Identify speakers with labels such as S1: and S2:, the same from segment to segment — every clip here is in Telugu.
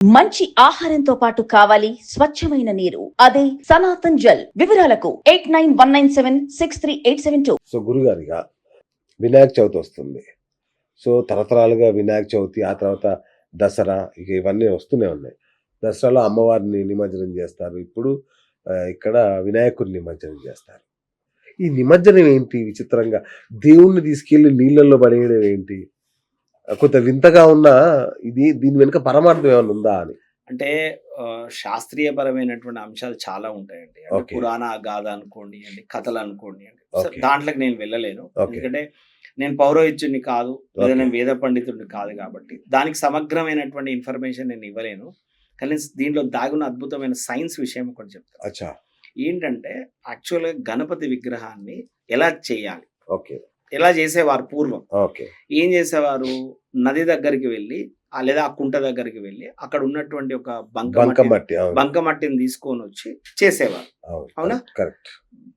S1: మంచి ఆహారంతో పాటు కావాలి స్వచ్ఛమైన నీరు. అదే సనాతన్ జల్ వివరాలకు eight nine one nine seven six three eight seven two.
S2: So గురుగారిగా Vinayaka Chavithi వస్తుంది. సో తరతరాలుగా వినాయక చవితి ఆ తర్వాత దసరా ఇక ఇవన్నీ వస్తూనే ఉన్నాయి. దసరాలో అమ్మవారిని నిమజ్జనం చేస్తారు. ఇప్పుడు ఇక్కడ వినాయకుడిని నిమజ్జనం చేస్తారు. ఈ నిమజ్జనం ఏంటి? విచిత్రంగా దేవుణ్ణి తీసుకెళ్ళి నీళ్ళల్లో పడేయడం ఏంటి? కొంత వింతగా ఉన్న ఇది దీని వెనుక పరమార్థం ఏమైనా ఉందా అని.
S3: అంటే శాస్త్రీయపరమైనటువంటి అంశాలు చాలా ఉంటాయండి. అంటే. పురాణ గాథ అనుకోండి అండి కథలు అనుకోండి అండి. దాంట్లోకి నేను వెళ్ళలేను. ఎందుకంటే నేను పౌరోహిత్యుడిని కాదు లేదా. నేను వేద పండితుడిని కాదు కాబట్టి. దానికి సమగ్రమైనటువంటి ఇన్ఫర్మేషన్ నేను ఇవ్వలేను. కానీ దీంట్లో దాగున్న అద్భుతమైన సైన్స్ విషయం ఒకటి చెప్తాను.
S2: అచ్చా.
S3: ఏంటంటే యాక్చువల్గా గణపతి విగ్రహాన్ని ఎలా చేయాలి?
S2: ఓకే.
S3: ఎలా చేసేవారు పూర్వం?
S2: ఓకే.
S3: ఏం చేసేవారు? నది దగ్గరికి వెళ్ళి లేదా ఆ కుంట దగ్గరికి వెళ్ళి అక్కడ ఉన్నటువంటి ఒక బంక
S2: బంక
S3: మట్టిని-
S2: మట్టి అవును.
S3: బంక మట్టిని తీసుకొని వచ్చి చేసేవారు. అవునా?
S2: కరెక్ట్.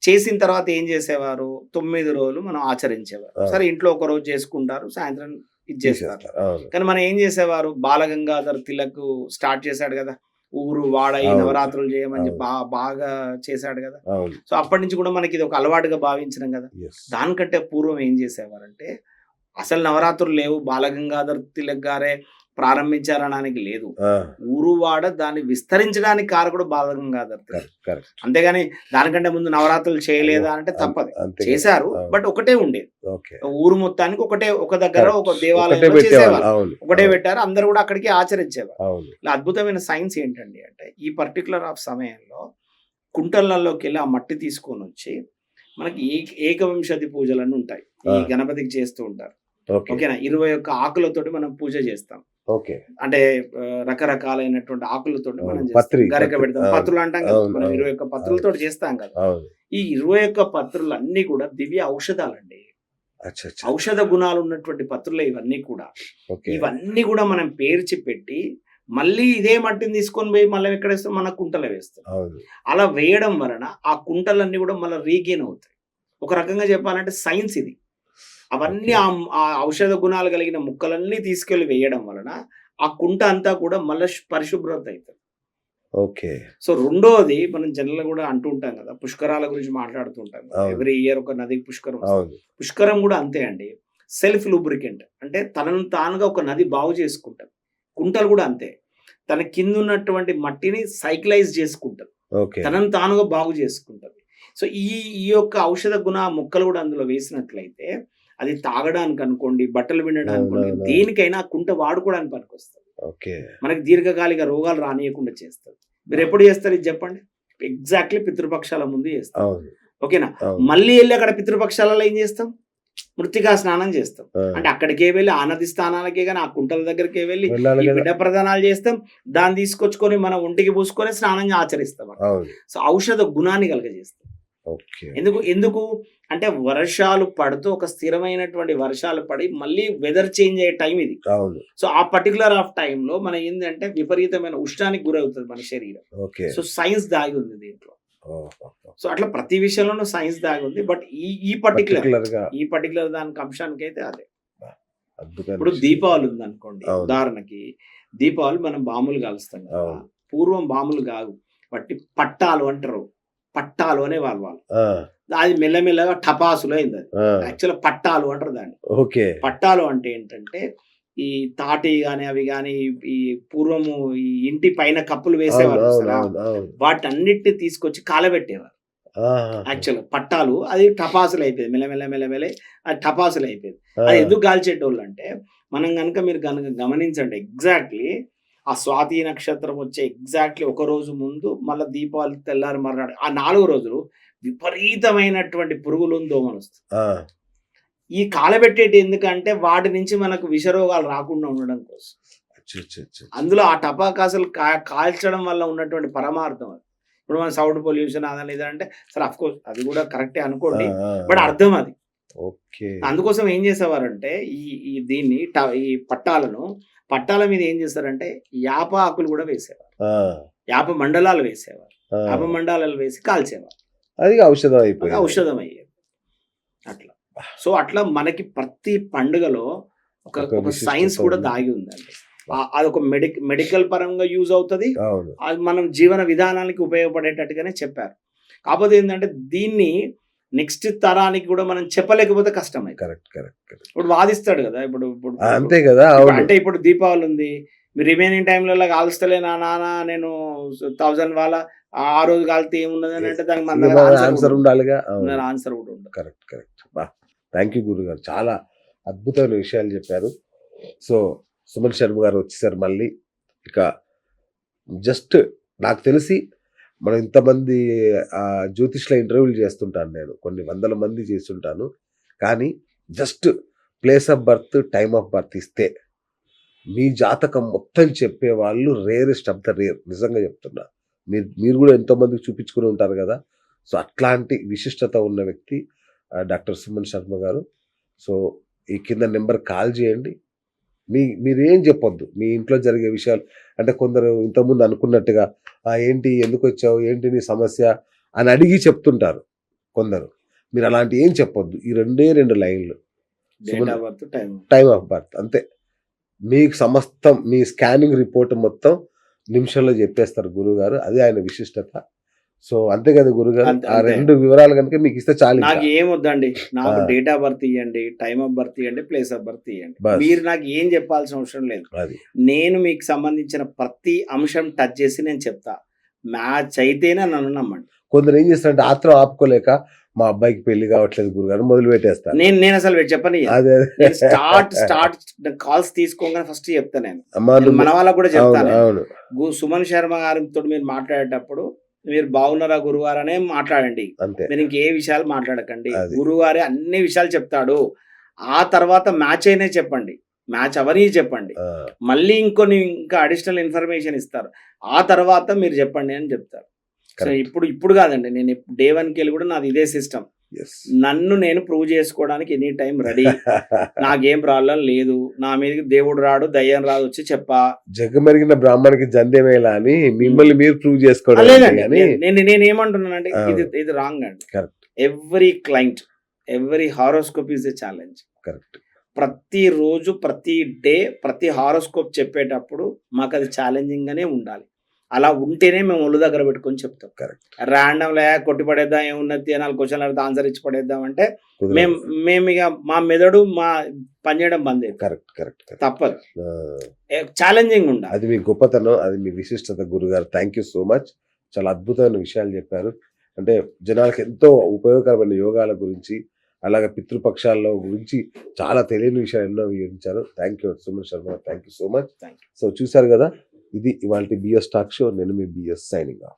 S3: చేసిన తర్వాత ఏం చేసేవారు? తొమ్మిది రోజులు మనం ఆచరించేవారు. సరే ఇంట్లో ఒక రోజు చేసుకుంటారు సాయంత్రం ఇది
S2: అవును.
S3: కానీ మనం ఏం చేసేవారు? బాలగంగాధర్ తిలక్ స్టార్ట్ చేశాడు కదా. ఊరు వాడ. నవరాత్రులు చేయమని చెప్పి బాగా చేశాడు కదా. సో అప్పటి నుంచి కూడా మనకి ఇది ఒక అలవాటుగా భావించినాం కదా. దానికంటే పూర్వం ఏం చేసేవారంటే అసలు నవరాత్రులు లేవు. బాలగంగాధర్ తిలక్ గారే ప్రారంభించారనడానికి లేదు. ఊరువాడ దాన్ని విస్తరించడానికి కారకుడు
S2: కరెక్ట్ కరెక్ట్.
S3: అంతేగాని దానికంటే ముందు నవరాత్రులు చేయలేదా అంటే తప్పదు. చేశారు. బట్ ఒకటే ఉండేది. ఊరు మొత్తానికి ఒకటే ఒక దగ్గర. ఒక చేసేవారు
S2: అవును
S3: ఒకటే పెట్టారు అందరు కూడా అక్కడికి ఆచరించేవారు. ఇలా అద్భుతమైన సైన్స్ ఏంటండి అంటే ఈ పర్టికులర్ ఆఫ్ సమయంలో కుంటలలోకి వెళ్ళి ఆ మట్టి తీసుకొని వచ్చి మనకి ఏక ఏకవింశతి పూజలన్నీ ఉంటాయి. ఈ. గణపతికి చేస్తూ ఉంటారు.
S2: ఓకే.
S3: ఓకేనా? ఇరవై ఒక్క ఆకులతోటి మనం పూజ చేస్తాం.
S2: ఓకే.
S3: అంటే రకరకాలైనటువంటి ఆకులతోటి మనం గరిక పెడతాం పత్రులు అంటాం కదా మనం ఇరవై ఒక్క పత్రులతో చేస్తాం కదా. ఈ ఇరవై ఒక్క పత్రులు అన్ని కూడా దివ్య ఔషధాలండి. ఔషధ గుణాలు ఉన్నటువంటి పత్రులే ఇవన్నీ కూడా. ఇవన్నీ కూడా మనం పేర్చి పెట్టి మళ్ళీ ఇదే మట్టిని తీసుకొని పోయి మళ్ళీ ఎక్కడ వేస్తాం మన కుంటలో వేస్తాం అలా వేయడం వలన ఆ కుంటలన్నీ కూడా మళ్ళీ రీగెయిన్ అవుతాయి. ఒక రకంగా చెప్పాలంటే సైన్స్ ఇది. అవన్నీ. ఆ- ఔషధ గుణాలు కలిగిన ముక్కలన్నీ తీసుకెళ్ళి వేయడం వలన ఆ కుంట అంతా కూడా మళ్ళీ పరిశుభ్రత అవుతుంది
S2: ఓకే.
S3: సో రెండోది మనం జనరల్ కూడా అంటూ ఉంటాం కదా పుష్కరాల గురించి మాట్లాడుతుంటాం
S2: అవును.
S3: ఎవ్రీ ఇయర్ ఒక నదికి పుష్కరం పుష్కరం కూడా అంతే అండి. సెల్ఫ్ లూబ్రికెంట్ అంటే తనను తానుగా ఒక నది బాగు చేసుకుంటారు కుంటలు కూడా అంతే. తన కింద ఉన్నటువంటి మట్టిని సైక్లైజ్ చేసుకుంటారు
S2: ఓకే.
S3: తనను తానుగా బాగు చేసుకుంటారు సో ఈ ఈ యొక్క ఔషధ గుణ మొక్కలు కూడా అందులో వేసినట్లయితే అది తాగడానికి అనుకోండి బట్టలు వినడానికి
S2: అవునవును.
S3: దేనికైనా కుంట వాడుకోవడానికి పనికొస్తుంది. మనకి దీర్ఘకాలిక రోగాలు రానియకుండా చేస్తారు మీరు ఎప్పుడు చేస్తారు ఇది చెప్పండి? ఎగ్జాక్ట్లీ పితృపక్షాల ముందు చేస్తాం. ఓకేనా? మళ్ళీ వెళ్ళి అక్కడ పితృపక్షాలలో ఏం చేస్తాం? మృతికా స్నానం చేస్తాం. అంటే అక్కడికే వెళ్ళి ఆ నది స్థానాలకే కానీ ఆ కుంటల దగ్గరికే వెళ్ళి బిడ్డ ప్రదానాలు చేస్తాం. దాన్ని తీసుకొచ్చుకొని మన ఒంటికి పూసుకొని స్నానం ఆచరిస్తాం సో ఔషధ గుణాన్ని కలగజేస్తాం. ఎందుకు ఎందుకు? అంటే వర్షాలు పడుతూ ఒక స్థిరమైనటువంటి వర్షాలు పడి మళ్ళీ వెదర్ చేంజ్ అయ్యే టైం ఇది. సో ఆ పర్టికులర్ ఆఫ్ టైంలో మన ఏంటంటే విపరీతమైన ఉష్ణానికి గురవుతుంది మన శరీరం. సో సైన్స్ దాగి ఉంది దీంట్లో. సో అట్లా ప్రతి విషయంలోనూ సైన్స్ దాగి ఉంది. బట్ ఈ ఈ పర్టికులర్ ఈ పర్టికులర్ దానికి అంశానికి అయితే అదే ఇప్పుడు. దీపావళి ఉంది అనుకోండి. ఉదాహరణకి దీపావళి మనం బాంబులు కాలుస్తాం. పూర్వం బాంబులు కాదు బట్టి పట్టాలు అంటారు. పట్టాలు అనే వాళ్ళు వాళ్ళు. అది మెల్లమెల్లగా టపాసులు అయింది అది యాక్చువల్ పట్టాలు అంటారు దాన్ని.
S2: ఓకే.
S3: పట్టాలు అంటే ఏంటంటే ఈ తాటి గాని అవి గాని ఈ పూర్వము ఈ ఇంటి పైన కప్పులు వేసేవారు వాటన్నిటిని తీసుకొచ్చి కాలబెట్టేవారు. యాక్చువల్ పట్టాలు అది టపాసులు అయిపోయింది మెల్లమెల్ల మెల్లమెల్ల అది టపాసులు అయిపోయింది అది ఎందుకు కాల్చేటోళ్ళు అంటే మనం కనుక మీరు కనుక గమనించండి ఎగ్జాక్ట్లీ ఆ స్వాతి నక్షత్రం వచ్చే ఎగ్జాక్ట్లీ ఒక రోజు ముందు మళ్ళీ దీపావళి తెల్లారి మర్నాడు ఆ నాలుగు రోజులు విపరీతమైనటువంటి పురుగులు దోమలు వస్తాయి. ఈ కాలబెట్టేటి ఎందుకంటే వాటి నుంచి మనకు విషరోగాలు రాకుండా ఉండడం కోసం. అందులో ఆ టపాకాసులు కా కాల్చడం వల్ల ఉన్నటువంటి పరమార్థం అది. ఇప్పుడు మన సౌండ్ పొల్యూషన్ అదని ఇదంటే సరే అఫ్ కోర్స్ అది కూడా కరెక్టే అనుకోండి. బట్ అర్థం అది. అందుకోసం ఏం చేసేవారంటే ఈ ఈ దీన్ని ఈ పట్టాలను పట్టాల మీద ఏం చేస్తారంటే యాప ఆకులు కూడా వేసేవారు. యాప మండలాలు వేసేవారు. యాప మండలాలు వేసి కాల్చేవారు.
S2: అది ఔషధం
S3: అది
S2: అయిపోయింది.
S3: ఔషధం అయ్యేది అట్లా. సో అట్లా మనకి ప్రతి పండుగలో ఒక
S2: ఒక
S3: ఒక సైన్స్ కూడా. దాగి ఉందండి. ఆ- అదొక మెడిక్ మెడికల్ పరంగా యూజ్ అవుతుంది. అది మనం జీవన విధానానికి ఉపయోగపడేటట్టుగానే చెప్పారు. కాకపోతే ఏంటంటే దీన్ని నెక్స్ట్ తరానికి కూడా మనం చెప్పలేకపోతే కష్టమైంది
S2: కరెక్ట్ కరెక్ట్ కరెక్ట్.
S3: ఇప్పుడు వాదిస్తాడు కదా ఇప్పుడు ఇప్పుడు
S2: అంతే కదా
S3: అంటే ఇప్పుడు దీపావళి ఉంది. మీరు రిమైనింగ్ టైంలో కాలుస్తలే నా నాన్న నేను థౌజండ్ వాళ్ళ ఆ రోజు కాలితే ఏమున్నది అని అంటే దానికి మన
S2: ఆన్సర్ ఉండాలిగా? అవును.
S3: ఆన్సర్ కూడా ఉండదు
S2: కరెక్ట్ కరెక్ట్. బా థ్యాంక్ యూ గురుగారు చాలా అద్భుతమైన విషయాలు చెప్పారు. సో సుమన్ శర్మ గారు వచ్చేసారు మళ్ళీ. ఇక జస్ట్ నాకు తెలిసి మనం ఇంతమంది జ్యోతిష్ల ఇంటర్వ్యూలు చేస్తుంటాను నేను. కొన్ని వందల మంది చేస్తుంటాను. కానీ just place of birth time of birth ఇస్తే మీ జాతకం మొత్తం చెప్పే వాళ్ళు రేరెస్ట్ ఆఫ్ ద రేర్. నిజంగా చెప్తున్నా. మీరు మీరు కూడా ఎంతోమందికి చూపించుకుని ఉంటారు కదా. సో అట్లాంటి విశిష్టత ఉన్న వ్యక్తి డాక్టర్ సుమన్ శర్మ గారు. సో ఈ కింద నెంబర్ కాల్ చేయండి. మీ మీరేం చెప్పొద్దు. మీ ఇంట్లో జరిగే విషయాలు అంటే కొందరు ఇంతకుముందు అనుకున్నట్టుగా ఏంటి ఎందుకు వచ్చావు ఏంటి నీ సమస్య అని అడిగి చెప్తుంటారు కొందరు. మీరు అలాంటి ఏం చెప్పొద్దు. ఈ రెండే రెండు లైన్లు.
S3: టైం
S2: ఆఫ్ బర్త్ అంతే. మీకు సమస్తం మీ స్కానింగ్ రిపోర్ట్ మొత్తం నిమిషంలో చెప్పేస్తారు గురువు గారు అదే ఆయన విశిష్టత. సో అంతే కదా గురుగారు. ఆ. రెండు వివరాలు కనుక మీకు ఇస్తే చాలు.
S3: నాకు ఏం వద్దండి? నాకు. డేట్ ఆఫ్ బర్త్ ఇవ్వండి టైమ్ ఆఫ్ బర్త్ ఇవ్వండి ప్లేస్ ఆఫ్ బర్త్ ఇవ్వండి. మీరు నాకు ఏం చెప్పాల్సిన అవసరం లేదు. నేను మీకు సంబంధించిన ప్రతి అంశం టచ్ చేసి నేను చెప్తా. మ్యాచ్ అయితేనే నన్ను నమ్మండి.
S2: కొందరు ఏం చేస్తారంటే ఆత్రం ఆపుకోలేక మా అబ్బాయికి పెళ్ళి కావట్లేదు గురుగారు మొదలు పెట్టేస్తారు.
S3: నేను నేను అసలు చెప్పని
S2: అదే
S3: స్టార్ట్ స్టార్ట్ కాల్స్ తీసుకోగానే ఫస్ట్ చెప్తా నేను. మన వాళ్ళకు కూడా చెప్తాను సుమన్ శర్మ గారితో మీరు మాట్లాడేటప్పుడు మీరు బాగున్నారా గురువారు అనే మాట్లాడండి. మీరు ఇంకే విషయాలు మాట్లాడకండి. గురువారే అన్ని విషయాలు చెప్తాడు. ఆ తర్వాత మ్యాచ్ అయినే చెప్పండి. మ్యాచ్ అవని చెప్పండి. మళ్ళీ ఇంకొన్ని ఇంకా అడిషనల్ ఇన్ఫర్మేషన్ ఇస్తారు. ఆ తర్వాత మీరు చెప్పండి అని చెప్తారు. సో. ఇప్పుడు ఇప్పుడు కాదండి. నేను డే వన్కి వెళ్ళి కూడా నాది ఇదే సిస్టమ్. నన్ను నేను ప్రూవ్ చేసుకోవడానికి ఎనీ టైం రెడీ నాకేం ప్రాబ్లం లేదు. నా మీదకి దేవుడు రాడు దయ్యం రాదు వచ్చి చెప్పా.
S2: జగమెరిగిన బ్రాహ్మణికి జంధ్యమేలా అని మిమ్మల్ని మీరు ప్రూవ్ చేసుకోవడం
S3: నేను- నేను నేను ఏమంటున్నానండి. ఇది ఇది రాంగ్ అండి. Every client every horoscope is a challenge
S2: correct
S3: ప్రతి రోజు ప్రతి డే ప్రతి హారోస్కోప్ చెప్పేటప్పుడు మాకు అది ఛాలెంజింగ్ గానే ఉండాలి. అలా ఉంటేనే మేము ఒళ్ళు దగ్గర పెట్టుకొని చెప్తాం.
S2: కరెక్ట్
S3: ర్యాండమ్ లే కొట్టి పడేద్దాం ఏమున్నది? నాలుగు క్వశ్చన్లు అడిగితే ఆన్సర్ ఇచ్చి పడేద్దాం అంటే మేము మేము ఇక మా మెదడు మా పనిచేయడం బంద్.
S2: కరెక్ట్ కరెక్ట్
S3: తప్పదు. ఛాలెంజింగ్ ఉండాలి.
S2: అది మీ గొప్పతనం అది మీ విశిష్టత గురుగారు. థ్యాంక్ యూ సో మచ్ చాలా అద్భుతమైన విషయాలు చెప్పారు. అంటే జనాలకు ఎంతో ఉపయోగకరమైన యోగాల గురించి అలాగే పితృపక్షాల్లో గురించి చాలా తెలియని విషయాలు ఎన్నో వివరించారు. Thank you Suman Sharma thank you so much so చూసారు కదా ఇది ఇవాళ బిఎస్ టాక్ షో నేను మీ బిఎస్ సైనింగ్ ఆఫ్.